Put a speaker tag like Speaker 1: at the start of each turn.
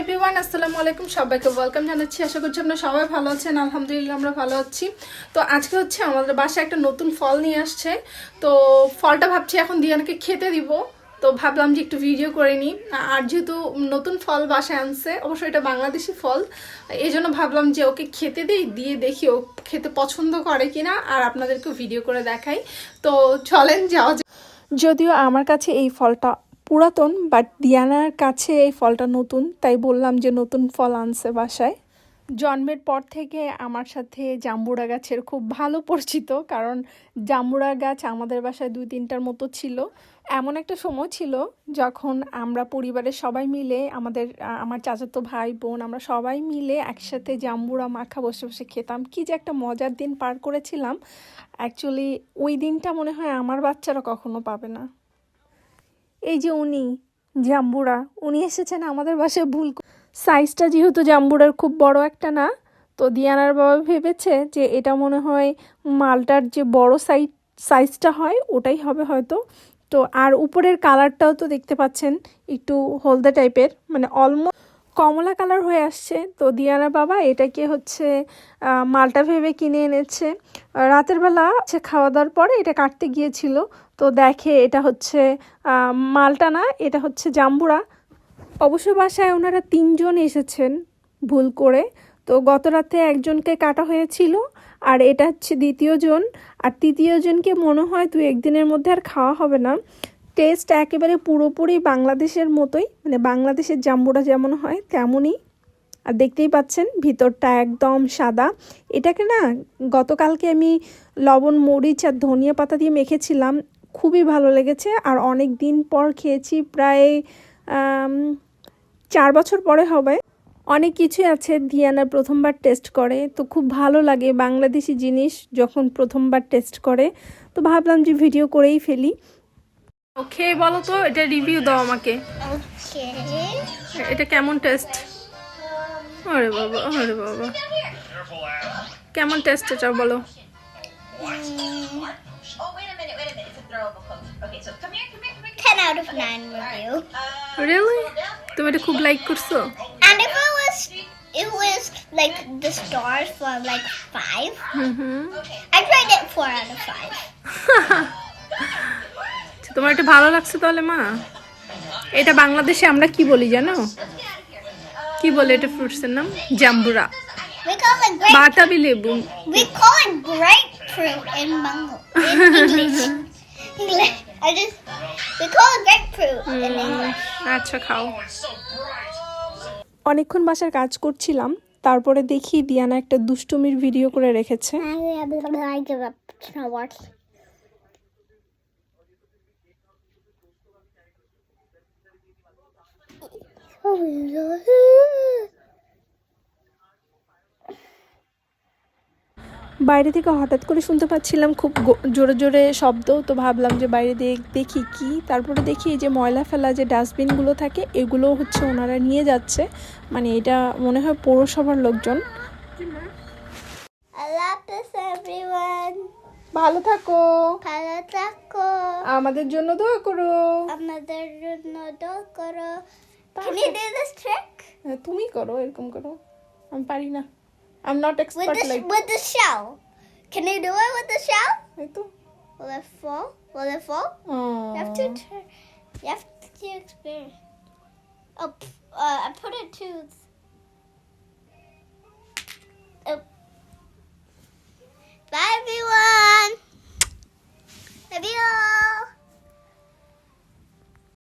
Speaker 1: Everyone আসসালামু আলাইকুম। সবাইকে ওয়েলকাম জানাচ্ছি। আশা করছি আপনারা সবাই ভালো আছেন। আলহামদুলিল্লাহ, আমরা ভালো আছি। তো আজকে হচ্ছে আমাদের বাসায় একটা নতুন ফল নিয়ে আসছে। তো ফলটা ভাবছি এখন দিয়ানকে খেতে দিব। তো ভাবলাম যে একটু ভিডিও করে নিই। আর যেহেতু নতুন ফল বাসায় আনছে অবশ্যই এটা বাংলাদেশি ফল। এই জন্য ভাবলাম যে ওকে খেতে দিই, দিয়ে দেখি ও খেতে পছন্দ করে কিনা, আর আপনাদেরকেও ভিডিও করে দেখাই। তো চলেন যাওয়া যদিও আমার কাছে এই ফলটা পুরাতন বাট দিয়ানার কাছে এই ফলটা নতুন, তাই বললাম যে নতুন ফল আনছে বাসায়। জন্মের পর থেকে আমার সাথে জাম্বুরা গাছের খুব ভালো পরিচিত, কারণ জাম্বুরা গাছ আমাদের বাসায় দুই তিনটার মতো ছিল। এমন একটা সময় ছিল যখন আমরা পরিবারের সবাই মিলে, আমাদের, আমার চাচাতো ভাই, বোন, আমরা সবাই মিলে একসাথে জাম্বুরা মাখা বসে বসে খেতাম। কি যে একটা মজার দিন পার করেছিলাম। অ্যাকচুয়ালি ওই দিনটা মনে হয় আমার বাচ্চারা কখনো পাবে না। এই যে উনি, জাম্বুরা, উনি এসেছেন আমাদের বাসায় ভুল সাইজটা যেহেতু জাম্বুরার খুব বড় একটা না, তো দিয়ানার বাবা ভেবেছে যে এটা মনে হয় মালটার যে বড় সাইজ, সাইজটা হয়, ওটাই হবে হয়তো। তো আর উপরের কালারটাও তো দেখতে পাচ্ছেন, একটু হলদে টাইপের মানে অলমোস্ট কমলা কালার হয়ে আসছে। তো দিয়ানা বাবা এটাকে হচ্ছে মালটা ভেবে কিনে এনেছে। রাতের বেলা খাওয়া দাওয়ার পরে এটা কাটতে গিয়েছিল। তো দেখে এটা হচ্ছে মালটা না, এটা হচ্ছে জাম্বুরা। অবশ্য বাসায় ওনারা তিনজন এসেছেন ভুল করে। তো গত রাতে একজনকে কাটা হয়েছিল, আর এটা হচ্ছে দ্বিতীয় জন আর তৃতীয় জনকে মনে হয় তুই একদিনের মধ্যে আর খাওয়া হবে না। টেস্ট একেবারে পুরোপুরি বাংলাদেশের মতোই মানে বাংলাদেশের জাম্বুরা যেমন হয় তেমনই। আর দেখতেই পাচ্ছেন, ভিতরটা একদম সাদা। এটাকে না, গতকালকে আমি লবণ, মরিচ আর ধনিয়া পাতা দিয়ে মেখেছিলাম। খুবই ভালো লেগেছে। আর অনেক দিন পর খেয়েছি প্রায় চার বছর পরে হবে। অনেক কিছুই আছে দিয়ানা প্রথমবার টেস্ট করে। তো খুব ভালো লাগে বাংলাদেশি জিনিস যখন প্রথমবার টেস্ট করে। তো ভাবলাম যে ভিডিও করেই ফেলি। ওকে বলো তো এটা রিভিউ দাও আমাকে। এটা কেমন টেস্ট আরে বাবা আরে বাবা। কেমন টেস্ট এটা বলো।
Speaker 2: Oh, wait a minute, wait a minute. It's a throwable coat. Okay, so come here, come here, come here.
Speaker 3: 10 out of 9 review.
Speaker 1: Really তুমি এটা খুব লাইক করছ
Speaker 3: And if it was it was like the stars for like 5,
Speaker 1: hmm hmm
Speaker 3: I'd rate it 4 out of 5.
Speaker 1: আচ্ছা, তোমার এটা ভালো লাগছে তাহলে মা এটা বাংলাদেশে আমরা কি বলি জানো কি বলে এটা ফ্রুটসের নাম জাম্বুরা
Speaker 3: We call it grape
Speaker 1: বাতাবি লেবু
Speaker 3: we call it grapefruit in Mango in English. English. I just we call it grapefruit mm. in English.
Speaker 1: আচ্ছা খাও অনেকক্ষণ বাসার কাজ করছিলাম তারপরে দেখি দিয়ানা একটা দুষ্টুমির ভিডিও করে রেখেছে বাইরে থেকে হঠাৎ করে শুনতে পাচ্ছিলাম খুব জোরে জোরে শব্দ তো ভাবলাম যে বাইরে দেখি কি। তারপরে দেখি এই যে ময়লা ফেলা যে ডাস্টবিনগুলো থাকে এগুলো হচ্ছে ওনারা নিয়ে যাচ্ছে। মানে এটা মনে হয় পৌরসভার লোকজন. ভালো থাকো।
Speaker 3: ভালো থাকো।
Speaker 1: আমাদের জন্য দোয়া করো।
Speaker 3: আমাদের জন্য দোয়া করো।
Speaker 1: হ্যাঁ, তুমি করো এরকম করো। আমি পারি না। I'm not expert
Speaker 3: with the,
Speaker 1: like
Speaker 3: with the shell. Can you do it with the shell? Will it fall? Will it fall? Aww. You have to turn. You have to experience. Oh, uh, I put it to